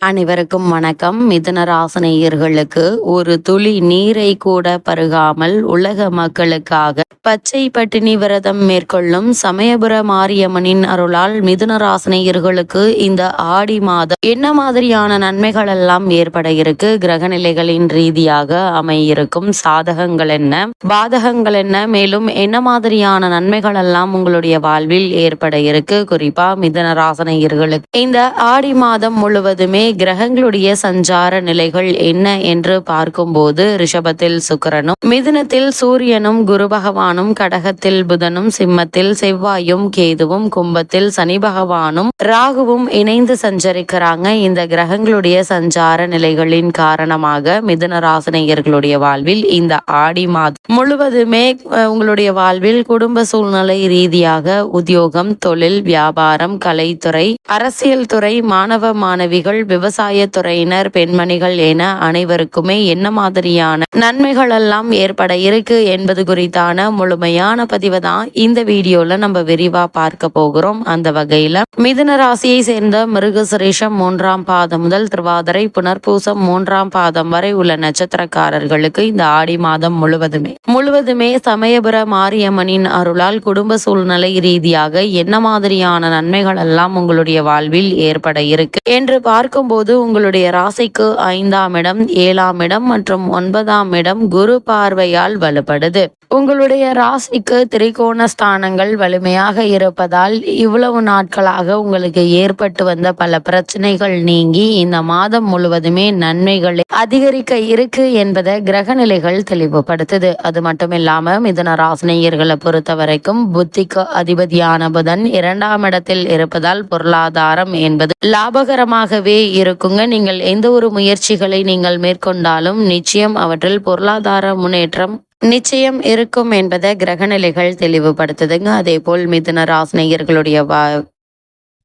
அனைவருக்கும் வணக்கம். மிதுன ராசனையர்களுக்கு ஒரு துளி நீரை கூட பருகாமல் உலக மக்களுக்காக பச்சை பட்டினி விரதம் மேற்கொள்ளும் சமயபுர மாரியம்மனின் அருளால் மிதுன ராசனையர்களுக்கு இந்த ஆடி மாதம் என்ன மாதிரியான நன்மைகள் எல்லாம் ஏற்பட இருக்கு? கிரகநிலைகளின் ரீதியாக அமையிருக்கும் சாதகங்கள் என்ன? பாதகங்கள் என்ன? மேலும் என்ன மாதிரியான நன்மைகள் எல்லாம் உங்களுடைய வாழ்வில் ஏற்பட இருக்கு? குறிப்பா மிதுன ராசனையர்களுக்கு இந்த ஆடி மாதம் முழுவதுமே கிரகங்களுடைய சஞ்சார நிலைகள் என்ன என்று பார்க்கும்போது ரிஷபத்தில் சுக்கிரனும் மிதுனத்தில் சூரியனும் குரு பகவானும் கடகத்தில் புதனும் சிம்மத்தில் செவ்வாயும் கேதுவும் கும்பத்தில் சனி பகவானும் ராகுவும் இணைந்து சஞ்சரிக்கிறாங்க. இந்த கிரகங்களுடைய சஞ்சார நிலைகளின் காரணமாக மிதுன ராசினியர்களுடைய வாழ்வில் இந்த ஆடி மாதம் முழுவதுமே உங்களுடைய வாழ்வில் குடும்ப சூழ்நிலை ரீதியாக உத்தியோகம் தொழில் வியாபாரம் கலைத்துறை அரசியல் துறை மாணவ மாணவிகள் விவசாய துறையினர் பெண்மணிகள் என அனைவருக்குமே என்ன மாதிரியான நன்மைகள் எல்லாம் ஏற்பட இருக்கு என்பது குறித்தான முழுமையான பதிவை தான் இந்த வீடியோல நம்ம விரிவா பார்க்க போகிறோம். அந்த வகையில மிதுன ராசியை சேர்ந்த மிருகசுரேஷம் மூன்றாம் பாதம் முதல் திருவாதிரை புனர்பூசம் மூன்றாம் பாதம் வரை உள்ள நட்சத்திரக்காரர்களுக்கு இந்த ஆடி மாதம் முழுவதுமே. முழுவதுமே சமயபுர மாரியம்மனின் அருளால் குடும்ப சூழ்நிலை ரீதியாக என்ன மாதிரியான நன்மைகள் எல்லாம் உங்களுடைய வாழ்வில் ஏற்பட இருக்கு என்று பார்க்கும் பார்க்கும்போது உங்களுடைய ராசிக்கு ஐந்தாம் இடம் ஏழாம் இடம் மற்றும் ஒன்பதாம் இடம் குரு பார்வையால் வலுப்படுது. உங்களுடைய ராசிக்கு திரிகோண ஸ்தானங்கள் வலிமையாக இருப்பதால் இவ்வளவு நாட்களாக உங்களுக்கு ஏற்பட்டு வந்த பல பிரச்சனைகள் நீங்கி இந்த மாதம் முழுவதுமே நன்மைகள் அதிகரிக்க இருக்கு என்பதை கிரகநிலைகள் தெளிவுபடுத்துது. அது மட்டும் இல்லாம மிதுன ராசினியர்களை பொறுத்த வரைக்கும் புத்திக்கு அதிபதியான புதன் இரண்டாம் இடத்தில் இருப்பதால் பொருளாதாரம் என்பது லாபகரமாகவே இருக்குங்க. நீங்கள் எந்த ஒரு முயற்சிகளை நீங்கள் மேற்கொண்டாலும் நிச்சயம் அவற்றில் பொருளாதார முன்னேற்றம் நிச்சயம் இருக்கும் என்பதை கிரகநிலைகள் தெளிவுபடுத்துதுங்க. அதே போல் மிதுன ராசினியர்களுடைய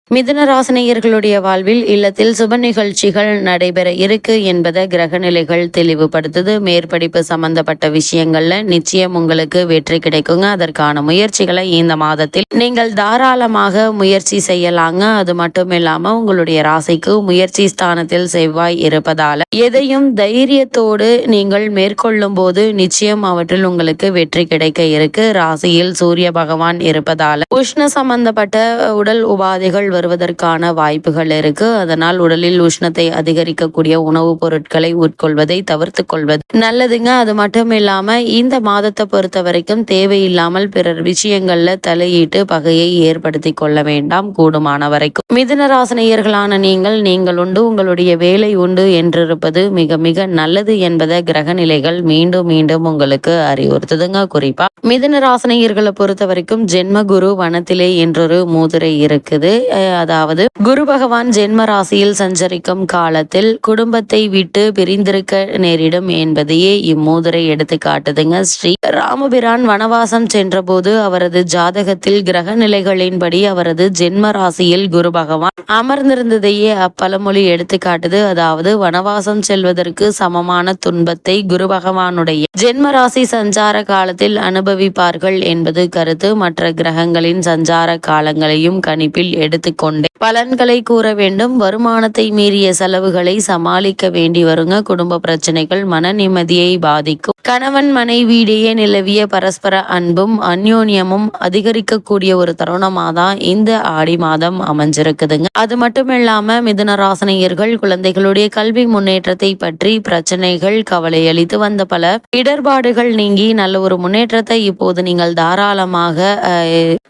மிதுன ராசினியர்களுடைய வாழ்வில் இல்லத்தில் சுப நிகழ்ச்சிகள் நடைபெற இருக்கு என்பதை கிரகநிலைகள் தெளிவுபடுத்துது. மேற்படிப்பு சம்பந்தப்பட்ட விஷயங்கள்ல நிச்சயம் உங்களுக்கு வெற்றி கிடைக்குங்க. அதற்கான முயற்சிகளை இந்த மாதத்தில் நீங்கள் தாராளமாக முயற்சி செய்யலாங்க. அது மட்டும் இல்லாம உங்களுடைய ராசிக்கு முயற்சி ஸ்தானத்தில் செவ்வாய் இருப்பதால எதையும் தைரியத்தோடு நீங்கள் மேற்கொள்ளும் போது நிச்சயம் அவற்றில் உங்களுக்கு வெற்றி கிடைக்க இருக்கு. ராசியில் சூரிய பகவான் இருப்பதால உஷ்ண சம்பந்தப்பட்ட உடல் உபாதைகள் வருவதற்கான வாய்ப்புகள் இருக்கு. அதனால் உடலில் உஷ்ணத்தை அதிகரிக்கக்கூடிய உணவுப் பொருட்களை உட்கொள்வதை தவிர்த்து கொள்வது நல்லதுங்க. அது மட்டும் இல்லாம இந்த மாதத்தை பொறுத்த வரைக்கும் தேவையில்லாமல் பிறர் விஷயங்கள்ல தலையிட்டு பகையை ஏற்படுத்தி கொள்ள வேண்டாம். கூடுமான வரைக்கும் மிதுனராசனையர்களான நீங்கள் நீங்கள் உண்டு. உங்களுடைய வேலை உண்டு என்றிருப்பது மிக மிக நல்லது என்பதை கிரக நிலைகள் மீண்டும் மீண்டும் உங்களுக்கு அறிவுறுத்துதுங்க. குறிப்பா மிதுன ராசனையர்களை பொறுத்த வரைக்கும் ஜென்ம குரு வனத்திலே என்றொரு மூதுரை இருக்குது. அதாவது குரு பகவான் ஜென்ம ராசியில் சஞ்சரிக்கும் காலத்தில் குடும்பத்தை விட்டு பிரிந்திருக்க நேரிடும் என்பதையே இம்மூதுரை எடுத்து காட்டுதுங்க ஸ்ரீ ராமபிரான் வனவாசம் சென்றபோது அவரது ஜாதகத்தில் கிரக நிலைகளின்படி அவரது ஜென்ம ராசியில் குரு பகவான் அமர்ந்திருந்ததையே அப்பழமொழி எடுத்து காட்டுது. அதாவது வனவாசம் செல்வதற்கு சமமான துன்பத்தை குரு பகவானுடைய ஜென்ம ராசி சஞ்சார காலத்தில் அனுபவிப்பார்கள் என்பது கருத்து. மற்ற கிரகங்களின் சஞ்சார காலங்களையும் கணிப்பில் எடுத்துக்கொண்டே பலன்களை கூற வேண்டும். வருமானத்தை மீறிய செலவுகளை சமாளிக்க வேண்டி வருங்க. குடும்ப பிரச்சனைகள் மன நிம்மதியை பாதிக்கும். கணவன் மனைவியிடையே நிலவிய பரஸ்பர அன்பும் அந்யோன்யமும் அதிகரிக்கக்கூடிய ஒரு தருணமாக தான் இந்த ஆடி மாதம் அமைஞ்சிருக்குதுங்க. அது மட்டும் இல்லாம மிதுன ராசனையர்கள் குழந்தைகளுடைய கல்வி முன்னேற்றத்தை பற்றி பிரச்சனைகள் கவலை அளித்து வந்த பல இடர்பாடுகள் நீங்கி நல்ல ஒரு முன்னேற்றத்தை இப்போது நீங்கள் தாராளமாக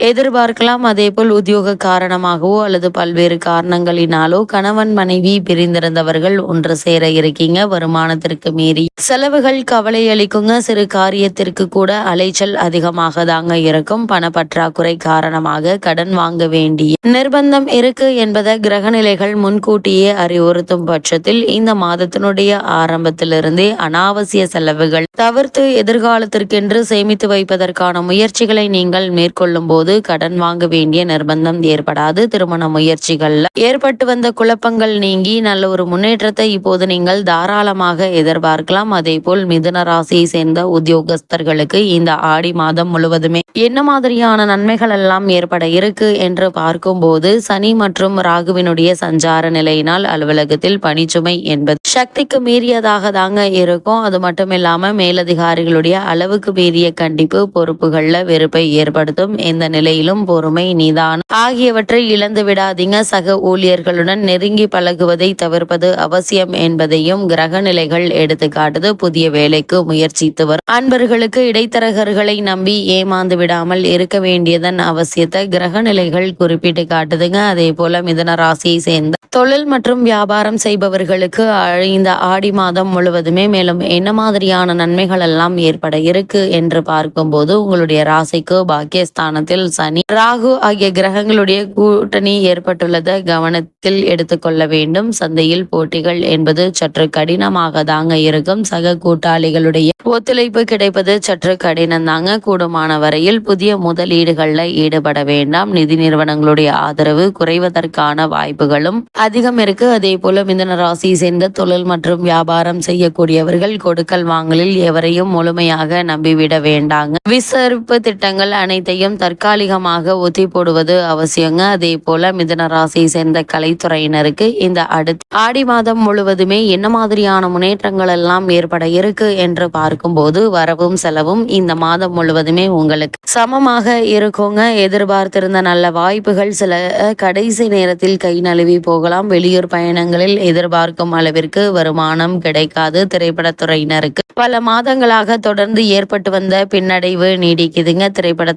எதிர்பார்க்கலாம் அதேபோல் உத்தியோக காரணமாகவோ அல்லது பல்வேறு காரணங்களினாலோ கணவன் மனைவி பிரிந்திருந்தவர்கள் ஒன்று சேர இருக்கீங்க வருமானத்திற்கு மீறி. செலவுகள் கவலை அளிக்குங்க சிறு காரியத்திற்கு கூட அலைச்சல் அதிகமாக தாங்க இருக்கும் பணப்பற்றாக்குறை காரணமாக கடன் வாங்க வேண்டிய நிர்பந்தம் இருக்கு என்பதை கிரகநிலைகள் முன்கூட்டியே அறிவுறுத்தும் பட்சத்தில் இந்த மாதத்தினுடைய ஆரம்பத்திலிருந்தே அனாவசிய செலவுகள் தவிர்த்து எதிர்காலத்திற்கென்று சேமித்து வைப்பதற்கான முயற்சிகளை நீங்கள் மேற்கொள்ளும் போது கடன் வாங்க வேண்டிய நிர்பந்தம் ஏற்படாது. திருமண முயற்சிகள்ல ஏற்பட்டு வந்த குழப்பங்கள் நீங்கி நல்ல ஒரு முன்னேற்றத்தை இப்போது நீங்கள் தாராளமாக எதிர்பார்க்கலாம். அதே போல் மிதுன ராசியை சேர்ந்த உத்தியோகஸ்தர்களுக்கு இந்த ஆடி மாதம் முழுவதுமே என்ன மாதிரியான நன்மைகள் எல்லாம் ஏற்பட இருக்கு என்று பார்க்கும்போது சனி மற்றும் ராகுவினுடைய சஞ்சார நிலையினால் அலுவலகத்தில் பணிச்சுமை என்பது சக்திக்கு மீறியதாக தாங்க இருக்கும். அது மட்டும் இல்லாம மேலதிகாரிகளுடைய அளவுக்கு மீறிய கண்டிப்பு பொறுப்புகள்ல வெறுப்பை ஏற்படுத்தும். இந்த நிலையிலும் பொறுமை நிதானம் ஆகியவற்றை இழந்து விடாதீங்க. சக ஊழியர்களுடன் நெருங்கி பழகுவதை தவிர்ப்பது அவசியம் என்பதையும் கிரக நிலைகள் எடுத்து காட்டுது. புதிய வேலைக்கு முயற்சித்து வரும் அன்பர்களுக்கு இடைத்தரகர்களை நம்பி ஏமாந்து விடாமல் இருக்க வேண்டியதன் அவசியத்தை கிரக நிலைகள் குறிப்பிட்டு காட்டுதுங்க. அதே போல மிதன ராசியை சேர்ந்த தொழில் மற்றும் வியாபாரம் செய்பவர்களுக்கு இந்த ஆடி மாதம் முழுவதுமே மேலும் என்ன மாதிரியான நன்மைகள் எல்லாம் ஏற்பட இருக்கு என்று பார்க்கும்போது உங்களுடைய ராசிக்கு பாக்கியஸ்தானத்தில் சனி ராகு ஆகிய கிரகங்களுடைய கூட்டணி ஏற்பட்டுள்ளதை கவனத்தில் எடுத்துக்கொள்ள வேண்டும். சந்தையில் போட்டிகள் என்பது சற்று கடினமாக தாங்க இருக்கும். சக கூட்டாளிகளுடைய ஒத்துழைப்பு கிடைப்பது சற்று கடினம் தாங்க கூடுமான வரையில் புதிய முதலீடுகள்ல ஈடுபட வேண்டாம். நிதி நிறுவனங்களுடைய ஆதரவு குறைவதற்கான வாய்ப்புகளும் அதிகம் இருக்கு. அதே போல மிதன ராசியை சேர்ந்த தொழில் மற்றும் வியாபாரம் செய்யக்கூடியவர்கள் கொடுக்கல் வாங்கலில் எவரையும் முழுமையாக நம்பிவிட வேண்டாங்க. விசாரிப்பு திட்டங்கள் அனைத்தையும் தற்கால தற்காலிகமாக ஒத்தி போடுவது அவசியங்க. அதே போல மிதன ராசியை சேர்ந்த கலைத்துறையினருக்கு இந்த அடுத்த ஆடி மாதம் முழுவதுமே என்ன மாதிரியான முன்னேற்றங்கள் எல்லாம் ஏற்பட இருக்கு என்று பார்க்கும்போது வரவும் செலவும் இந்த மாதம் முழுவதுமே உங்களுக்கு சமமாக இருக்குங்க. எதிர்பார்த்திருந்த நல்ல வாய்ப்புகள் சில கடைசி நேரத்தில் கை நழுவி போகலாம். வெளியூர் பயணங்களில் எதிர்பார்க்கும் அளவிற்கு வருமானம் கிடைக்காது. திரைப்படத்துறையினருக்கு பல மாதங்களாக தொடர்ந்து ஏற்பட்டு வந்த பின்னடைவு நீடிக்குதுங்க. திரைப்பட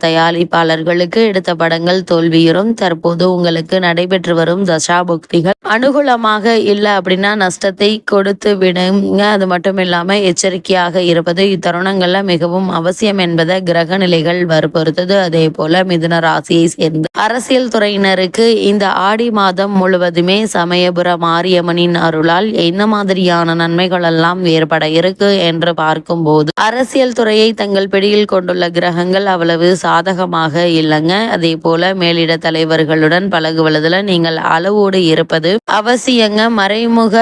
தயாரிப்பாளர்களுக்கு எடுத்த படங்கள் தோல்வியுறும். தற்போது உங்களுக்கு நடைபெற்று வரும் தசாபுக்திகள் அனுகூலமாக இல்லை அப்படின்னா நஷ்டத்தை கொடுத்து விடுங்க. அது மட்டும் இல்லாம எச்சரிக்கையாக இருப்பது இத்தருணங்கள்ல மிகவும் அவசியம் என்பதை கிரக நிலைகள் வற்புறுத்தது. அதே போல மிதுன ராசியை சேர்ந்த அரசியல் துறையினருக்கு இந்த ஆடி மாதம் முழுவதுமே சமயபுர மாரியம்மனின் அருளால் என்ன மாதிரியான நன்மைகள் எல்லாம் ஏற்பட இருக்கு என்று பார்க்கும்போது அரசியல் துறையை தங்கள் பிடியில் கொண்டுள்ள கிரகங்கள் அவ்வளவு சாதகமாக இல்லைங்க. அதே போல மேலிட தலைவர்களுடன் பழகுவதில் நீங்கள் அளவோடு இருப்பது அவசியங்க. மறைமுக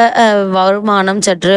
வருமானம் சற்று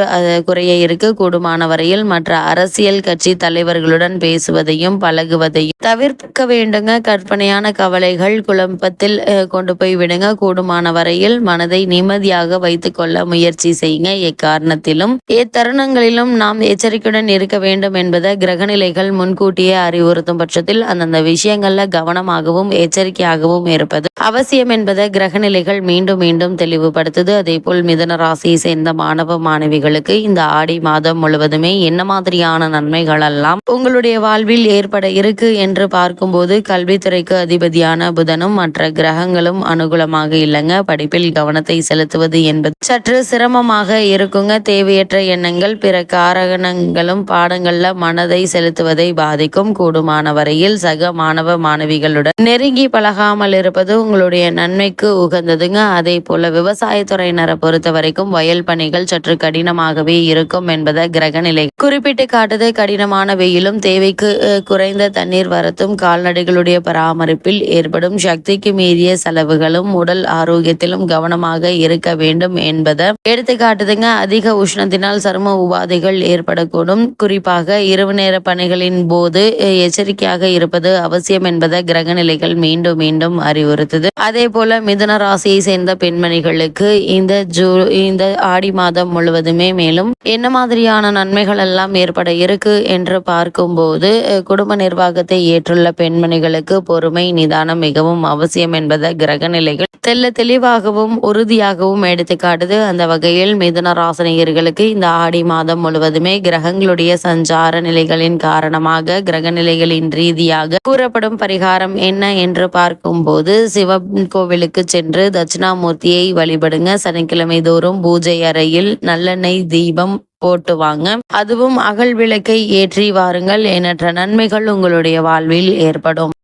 குறைய இருக்கு. கூடுமான வரையில் மற்ற அரசியல் கட்சி தலைவர்களுடன் பேசுவதையும் பழகுவதையும் தவிர்க்க வேண்டுங்க. கற்பனையான கவலைகள் குழப்பத்தில் கொண்டு போய் விடுங்க. கூடுமான வரையில் மனதை நிம்மதியாக வைத்துக் கொள்ள முயற்சி செய்யுங்க. எக்காரணத்திலும் எத்தருணங்களிலும் நாம் எச்சரிக்கையுடன் இருக்க வேண்டும் என்பதை கிரகநிலைகள் முன்கூட்டியே அறிவுறுத்தும் பட்சத்தில் அந்தந்த விஷயங்கள்ல கவனமாகவும் எச்சரிக்கையாகவும் இருப்பது அவசியம் என்பதை கிரகநிலைகள் மீண்டும் மீண்டும் தெளிவுபடுத்துது. அதே போல் மிதன ராசியை சேர்ந்த மாணவ மாணவிகளுக்கு இந்த ஆடி மாதம் முழுவதுமே என்ன மாதிரியான நன்மைகள் எல்லாம் உங்களுடைய வாழ்வில் ஏற்பட இருக்கு என்று பார்க்கும்போது கல்வித்துறைக்கு அதிபதியான புதனும் மற்ற கிரகங்களும் அனுகூலமாக இல்லைங்க. படிப்பில் கவனத்தை செலுத்துவது என்பது சற்று சிரமமாக இருக்குங்க. தேவையற்ற எண்ணங்கள் பிற காரணங்களும் பாடங்கள்ல மனதை செலுத்துவதை பாதிக்கும். கூடுமான வரையில் சக மாணவ மாணவிகளுடன் நெருங்கி பழகாமல் இருப்பது உங்களுடைய நன்மைக்கு உகந்ததுங்க. அதே போல விவசாயத்துறையினரை பொறுத்த வரைக்கும் வயல் பணிகள் சற்று கடினமாகவே இருக்கும் என்பதை கிரகநிலை குறிப்பிட்டு காட்டுது. கடினமான வெயிலும் தேவைக்கு குறைந்த தண்ணீர் வரத்தும் கால்நடைகளுடைய பராமரிப்பில் ஏற்படும் சக்திக்கு மீறிய செலவுகளும் உடல் ஆரோக்கியத்திலும் கவனமாக இருக்க வேண்டும் என்பதை எடுத்து காட்டுதுங்க. அதிக உஷ்ணத்தினால் சரும உபாதைகள் ஏற்படக்கூடும். குறிப்பாக இரவு நேர பணிகளின் போது எச்சரிக்கையாக இருப்பது அவசியம் என்பது கிரகநிலைகள் மீண்டும் மீண்டும் அறிவுறுத்துது. அதே போல மிதுன ராசியை சேர்ந்த பெண்மணிகளுக்கு இந்த ஜூ இந்த ஆடி மாதம் முழுவதுமே மேலும் என்ன மாதிரியான நன்மைகள் எல்லாம் ஏற்பட இருக்கு என்று பார்க்கும்போது குடும்ப நிர்வாகத்தை ஏற்றுள்ள பெண்மணிகளுக்கு பொறுமை நிதானம் மிகவும் அவசியம் என்பதை கிரகநிலைகள் தெல்ல தெளிவாகவும் உறுதியாகவும் எடுத்துக்காட்டுது அந்த வகையில் மிதுன ராசனியர்களுக்கு இந்த ஆடி மாதம் முழுவதுமே கிரகங்களுடைய சஞ்சார நிலைகளின் காரணமாக கிரக நிலைகளின் ரீதியாக கூறப்படும் பரிகாரம் என்ன என்று பார்க்கும்போது சிவன் கோவிலுக்கு சென்று தட்சிணாமூர்த்தியை வழிபடுங்க. சனிக்கிழமை தோறும் பூஜை அறையில் நல்லெண்ணெய் தீபம் போட்டு வாங்க. அதுவும் அகல் விளக்கை ஏற்றி வாருங்கள். எண்ணற்ற நன்மைகள் உங்களுடைய வாழ்வில் ஏற்படும்.